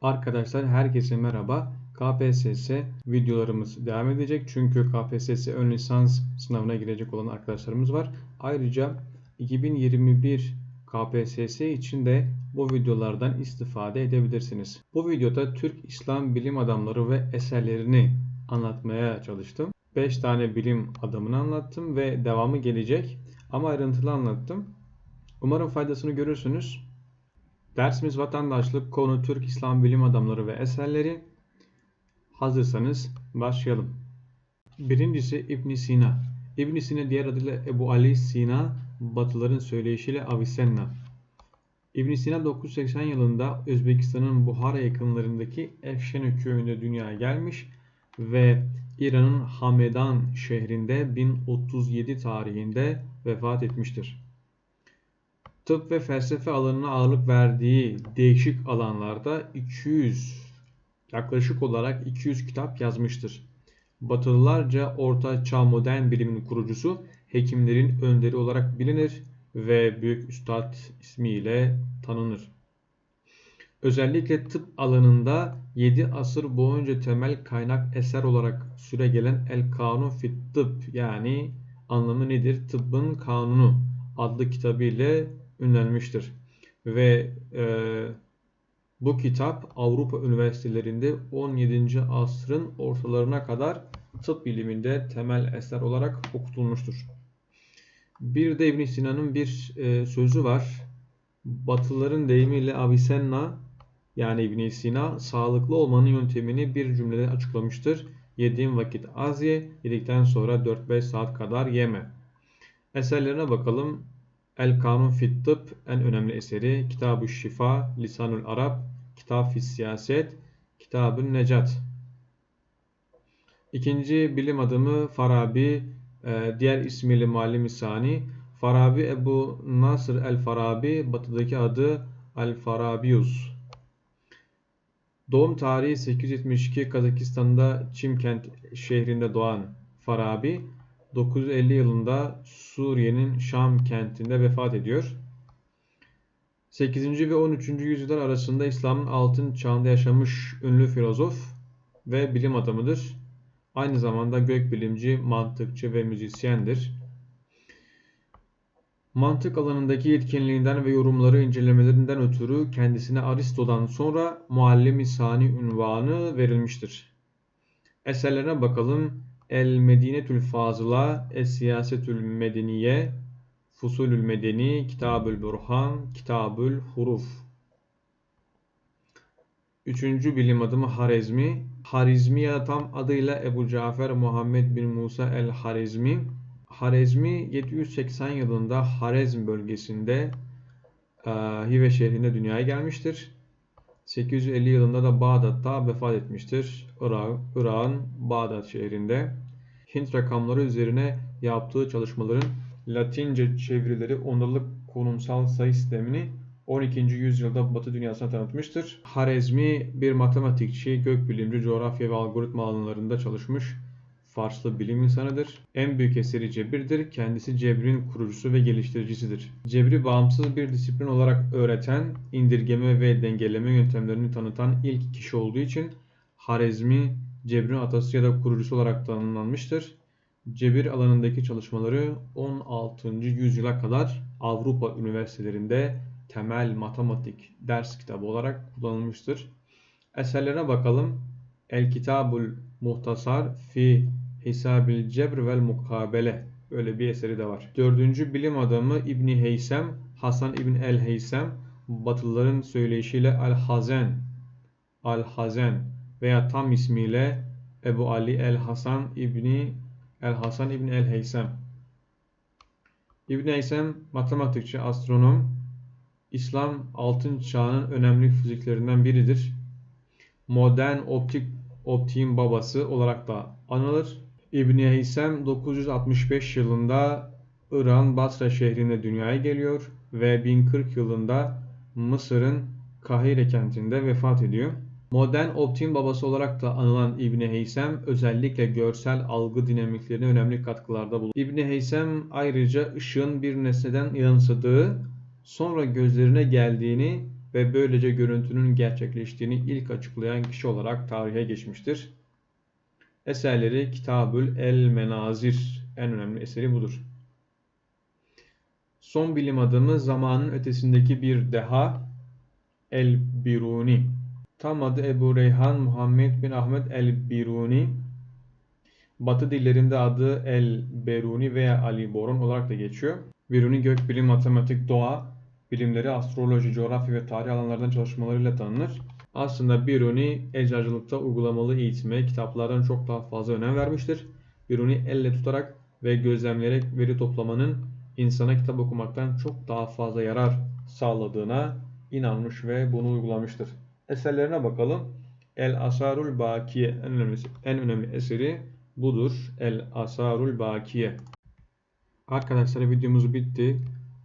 Arkadaşlar herkese merhaba. KPSS videolarımız devam edecek. Çünkü KPSS ön lisans sınavına girecek olan arkadaşlarımız var. Ayrıca 2021 KPSS için de bu videolardan istifade edebilirsiniz. Bu videoda Türk İslam bilim adamları ve eserlerini anlatmaya çalıştım. 5 tane bilim adamını anlattım ve devamı gelecek ama ayrıntılı anlattım. Umarım faydasını görürsünüz. Dersimiz vatandaşlık, konu Türk İslam bilim adamları ve eserleri. Hazırsanız başlayalım. Birincisi İbn Sina. İbn Sina diğer adıyla Ebu Ali Sina, Batılıların söyleyişiyle Avicenna. İbn Sina 980 yılında Özbekistan'ın Buhara yakınlarındaki Efşene köyünde dünyaya gelmiş ve İran'ın Hamedan şehrinde 1037 tarihinde vefat etmiştir tıp ve felsefe alanına ağırlık verdiği değişik alanlarda 200 yaklaşık olarak 200 kitap yazmıştır. Batılılarca Orta Çağ modern bilimin kurucusu, hekimlerin önderi olarak bilinir ve Büyük Üstad ismiyle tanınır. Özellikle tıp alanında 7 asır boyunca temel kaynak eser olarak süre gelen El Kanun fit Tıp yani anlamı nedir? Tıbbın Kanunu adlı kitabı ile ünlenmiştir. Ve e, bu kitap Avrupa üniversitelerinde 17. asrın ortalarına kadar tıp biliminde temel eser olarak okutulmuştur. Bir de ibn Sina'nın bir e, sözü var. Batılıların deyimiyle Avicenna yani ibn Sina sağlıklı olmanın yöntemini bir cümlede açıklamıştır. Yediğin vakit az ye, yedikten sonra 4-5 saat kadar yeme. Eserlerine bakalım. El Kanun fit Tıp en önemli eseri. Kitab-ı Şifa, Lisanul Arap, Kitab Fis Siyaset, Kitab-ı Necat. İkinci bilim adamı Farabi, e, diğer ismiyle Muallim-i Sani. Farabi Ebu Nasr el-Farabi, batıdaki adı El-Farabius. Doğum tarihi 872 Kazakistan'da Çimkent şehrinde doğan Farabi, 950 yılında Suriye'nin Şam kentinde vefat ediyor. 8. ve 13. yüzyıllar arasında İslam'ın altın çağında yaşamış ünlü filozof ve bilim adamıdır. Aynı zamanda gökbilimci, mantıkçı ve müzisyendir. Mantık alanındaki yetkinliğinden ve yorumları incelemelerinden ötürü kendisine Aristo'dan sonra Muallim-i Sani ünvanı verilmiştir. Eserlerine bakalım. El Medinetül Fazıla, Es Siyasetül Medeniye, Fusulül Medeni, Kitabül Burhan, Kitabül Huruf. Üçüncü bilim adımı Harezmi. Harizmi ya tam adıyla Ebu Cafer Muhammed bin Musa el-Harezmi. Harezmi 780 yılında Harezm bölgesinde Hive şehrinde dünyaya gelmiştir. 850 yılında da Bağdat'ta vefat etmiştir. Irak'ın Bağdat şehrinde. Hint rakamları üzerine yaptığı çalışmaların Latince çevirileri ondalık konumsal sayı sistemini 12. yüzyılda Batı dünyasına tanıtmıştır. Harezmi bir matematikçi, gökbilimci, coğrafya ve algoritma alanlarında çalışmış Farslı bilim insanıdır. En büyük eseri cebirdir. Kendisi cebrin kurucusu ve geliştiricisidir. Cebri bağımsız bir disiplin olarak öğreten, indirgeme ve dengeleme yöntemlerini tanıtan ilk kişi olduğu için Harezmi cebrin atası ya da kurucusu olarak tanımlanmıştır. Cebir alanındaki çalışmaları 16. yüzyıla kadar Avrupa üniversitelerinde temel matematik ders kitabı olarak kullanılmıştır. Eserlerine bakalım. El Kitabul Muhtasar fi Hisabil Cebr vel Mukabele öyle bir eseri de var. Dördüncü bilim adamı İbni Heysem, Hasan İbn el Heysem, Batılıların söyleyişiyle Al Hazen, Al Hazen veya tam ismiyle Ebu Ali el Hasan İbni el Hasan İbn el Heysem. İbn Heysem matematikçi, astronom, İslam altın çağının önemli fiziklerinden biridir. Modern optik optiğin babası olarak da anılır. İbni Heysem 965 yılında İran Basra şehrinde dünyaya geliyor ve 1040 yılında Mısır'ın Kahire kentinde vefat ediyor. Modern optiğin babası olarak da anılan İbni Heysem özellikle görsel algı dinamiklerine önemli katkılarda bulundu. İbni Heysem ayrıca ışığın bir nesneden yansıdığı, sonra gözlerine geldiğini ve böylece görüntünün gerçekleştiğini ilk açıklayan kişi olarak tarihe geçmiştir. Eserleri Kitabül El Menazir en önemli eseri budur. Son bilim adamı zamanın ötesindeki bir deha El-Biruni. Tam adı Ebu Reyhan Muhammed bin Ahmet El-Biruni. Batı dillerinde adı El-Beruni veya Ali Boron olarak da geçiyor. Biruni gökbilim, matematik, doğa, bilimleri, astroloji, coğrafya ve tarih alanlarından çalışmalarıyla tanınır. Aslında Biruni eczacılıkta uygulamalı eğitime kitaplardan çok daha fazla önem vermiştir. Biruni elle tutarak ve gözlemleyerek veri toplamanın insana kitap okumaktan çok daha fazla yarar sağladığına inanmış ve bunu uygulamıştır. Eserlerine bakalım. El Asarul Bakiye en önemli, en önemli eseri budur. El Asarul Bakiye. Arkadaşlar videomuz bitti.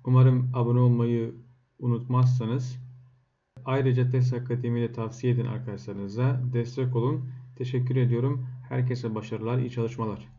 Umarım abone olmayı unutmazsanız. Ayrıca TES Akademi'yi de tavsiye edin arkadaşlarınıza. Destek olun. Teşekkür ediyorum. Herkese başarılar, iyi çalışmalar.